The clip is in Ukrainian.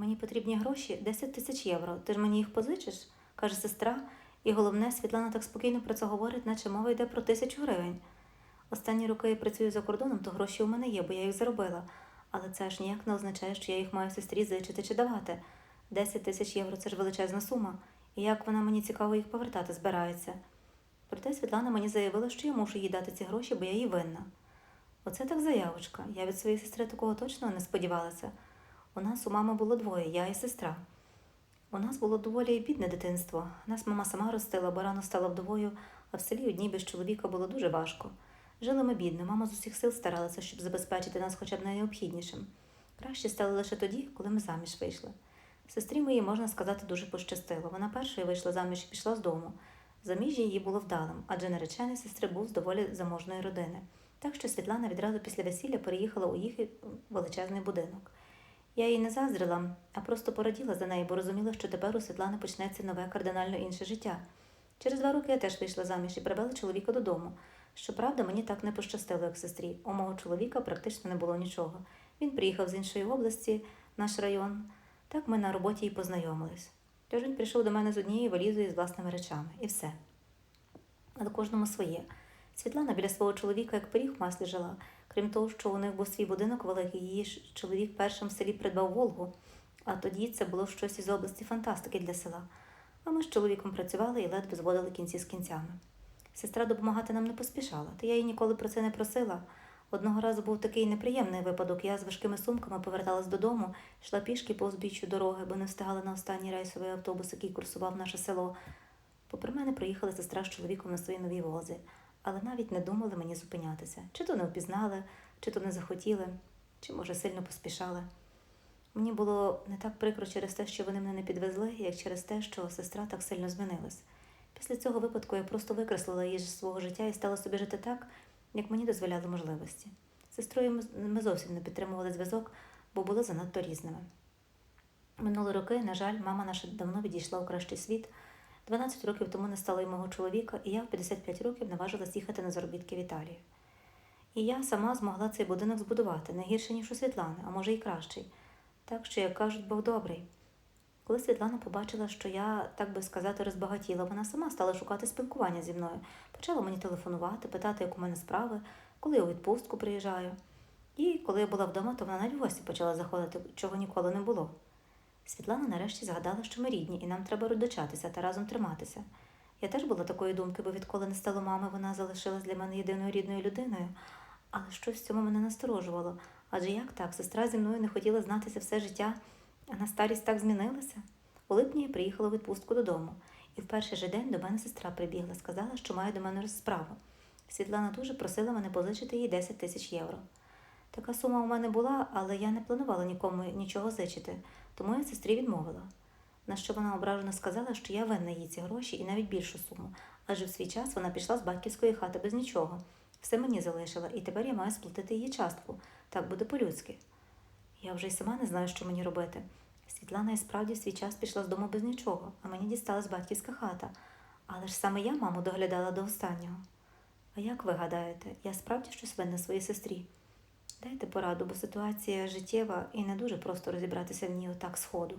Мені потрібні гроші 10 тисяч євро. Ти ж мені їх позичиш? каже сестра, і головне, Світлана так спокійно про це говорить, наче мова йде про тисячу гривень. Останні роки я працюю за кордоном, то гроші у мене є, бо я їх заробила. Але це ж ніяк не означає, що я їх маю сестрі зичити чи давати. 10 тисяч євро це ж величезна сума. І як вона мені цікаво їх повертати збирається. Проте Світлана мені заявила, що я мушу їй дати ці гроші, бо я їй винна. Оце так заявочка. Я від своєї сестри такого точно не сподівалася. У нас у мами було двоє, я і сестра. У нас було доволі бідне дитинство. Нас мама сама ростила, бо рано стала вдовою, а в селі одній без чоловіка було дуже важко. Жили ми бідно, мама з усіх сил старалася, щоб забезпечити нас хоча б найнеобхіднішим. Краще стало лише тоді, коли ми заміж вийшли. Сестрі моїй, можна сказати, дуже пощастило. Вона першою вийшла заміж і пішла з дому. Заміжжя її було вдалим, адже наречений сестри був з доволі заможної родини. Так що Світлана відразу після весілля переїхала у їх величезний будинок. Я їй не заздрила, а просто пораділа за неї, бо розуміла, що тепер у Світлани почнеться нове кардинально інше життя. Через два роки я теж вийшла заміж і привела чоловіка додому. Щоправда, мені так не пощастило, як сестрі. У мого чоловіка практично не було нічого. Він приїхав з іншої області, наш район. Так ми на роботі і познайомились. Тож він прийшов до мене з однією валізою з власними речами, і все. Але кожному своє. Світлана біля свого чоловіка як пиріг в маслі жила. Крім того, що у них був свій будинок великий, її чоловік першим в селі придбав Волгу, а тоді це було щось із області фантастики для села. А ми з чоловіком працювали і ледве зводили кінці з кінцями. Сестра допомагати нам не поспішала, та я її ніколи про це не просила. Одного разу був такий неприємний випадок. Я з важкими сумками поверталась додому, йшла пішки по узбіччю дороги, бо не встигала на останній рейсовий автобус, який курсував наше село. Попри мене приїхала сестра з чоловіком на свої нові вози, але навіть не думали мені зупинятися. Чи то не впізнали, чи то не захотіли, чи, може, сильно поспішали. Мені було не так прикро через те, що вони мене не підвезли, як через те, що сестра так сильно змінилась. Після цього випадку я просто викреслила її з свого життя і стала собі жити так, як мені дозволяли можливості. Сестрою ми- зовсім не підтримували зв'язок, бо були занадто різними. Минулі роки, на жаль, мама наша давно відійшла у кращий світ. 12 років тому не стало й мого чоловіка, і я в 55 років наважилась їхати на заробітки в Італію. І я сама змогла цей будинок збудувати не гірше, ніж у Світлани, а може й кращий. Так що, як кажуть, Бог добрий. Коли Світлана побачила, що я, так би сказати, розбагатіла, вона сама стала шукати спілкування зі мною. Почала мені телефонувати, питати, як у мене справи, коли я у відпустку приїжджаю. І коли я була вдома, то вона навіть в гості почала заходити, чого ніколи не було. Світлана нарешті згадала, що ми рідні, і нам треба родичатися та разом триматися. Я теж була такої думки, бо відколи не стало мами, вона залишилась для мене єдиною рідною людиною. Але щось в цьому мене насторожувало. Адже як так? Сестра зі мною не хотіла знатися все життя, а на старість так змінилася. У липні я приїхала у відпустку додому, і в перший же день до мене сестра прибігла, сказала, що має до мене справу. Світлана дуже просила мене позичити їй 10 тисяч євро. Така сума у мене була, але я не планувала нікому нічого зичити, тому я сестрі відмовила. На що вона ображено сказала, що я винна їй ці гроші і навіть більшу суму, адже в свій час вона пішла з батьківської хати без нічого. Все мені залишила, і тепер я маю сплатити її частку. Так буде по-людськи. Я вже й сама не знаю, що мені робити. Світлана і справді в свій час пішла з дому без нічого, а мені дісталась батьківська хата. Але ж саме я маму доглядала до останнього. А як ви гадаєте, я справді щось винна своїй сестрі? Дайте пораду, бо ситуація життєва і не дуже просто розібратися в ній отак сходу.